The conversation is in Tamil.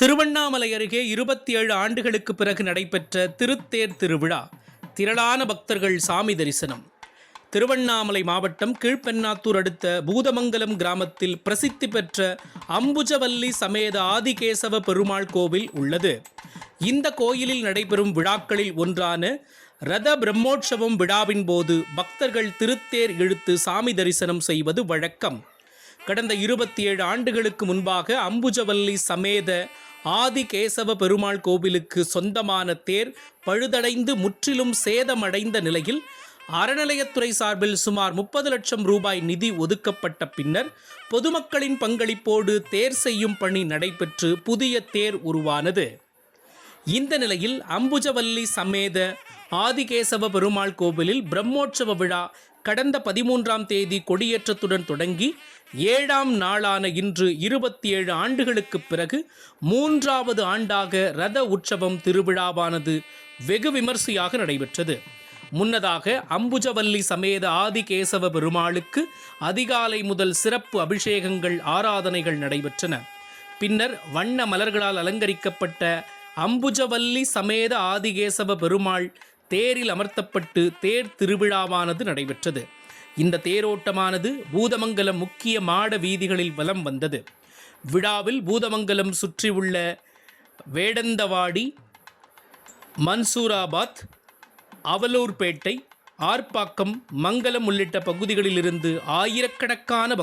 திருவண்ணாமலை அருகே இருபத்தி ஏழு ஆண்டுகளுக்கு பிறகு நடைபெற்ற திருத்தேர் திருவிழா. திரளான பக்தர்கள் சாமி தரிசனம். திருவண்ணாமலை மாவட்டம் கீழ்பெண்ணாத்தூர் அடுத்த பூதமங்கலம் கிராமத்தில் பிரசித்தி பெற்ற அம்புஜவல்லி சமேத ஆதிகேசவ பெருமாள் கோவில் உள்ளது. இந்த கோயிலில் நடைபெறும் விழாக்களில் ஒன்றான ரத பிரம்மோற்சவம் விழாவின் போது பக்தர்கள் திருத்தேர் இழுத்து சாமி தரிசனம் செய்வது வழக்கம். கடந்த இருபத்தி ஏழு ஆண்டுகளுக்கு முன்பாக அம்புஜவல்லி சமேத ஆதி கேசவ பெருமாள் கோவிலுக்கு சொந்தமான தேர் பழுதடைந்து முற்றிலும் சேதமடைந்த நிலையில் அறநிலையத்துறை சார்பில் சுமார் முப்பது லட்சம் ரூபாய் நிதி ஒதுக்கப்பட்ட பின்னர் பொதுமக்களின் பங்களிப்போடு தேர் செய்யும் பணி நடைபெற்று புதிய தேர் உருவானது. இந்த நிலையில் அம்புஜவல்லி சமேத ஆதிகேசவ பெருமாள் கோவிலில் பிரம்மோற்சவ விழா கடந்த பதிமூன்றாம் தேதி கொடியேற்றத்துடன் தொடங்கி ஏழாம் நாளான இன்று இருபத்தி ஏழு ஆண்டுகளுக்குப் பிறகு மூன்றாவது ஆண்டாக ரத உற்சவம் திருவிழாவானது வெகு விமர்சையாக நடைபெற்றது. முன்னதாக அம்புஜவல்லி சமேத ஆதிகேசவ பெருமாளுக்கு அதிகாலை முதல் சிறப்பு அபிஷேகங்கள் ஆராதனைகள் நடைபெற்றன. பின்னர் வண்ண மலர்களால் அலங்கரிக்கப்பட்ட அம்புஜவல்லி சமேத ஆதிகேசவ பெருமாள் தேரில் அமர்த்தப்பட்டு தேர் திருவிழாவானது நடைபெற்றது. இந்த தேரோட்டமானது பூதமங்கலம் முக்கிய மாட வீதிகளில் வலம் வந்தது. விழாவில் பூதமங்கலம் சுற்றியுள்ள வேடந்தவாடி மன்சூராபாத் அவலூர்பேட்டை ஆர்ப்பாக்கம் மங்கலம் உள்ளிட்ட பகுதிகளிலிருந்து ஆயிரக்கணக்கான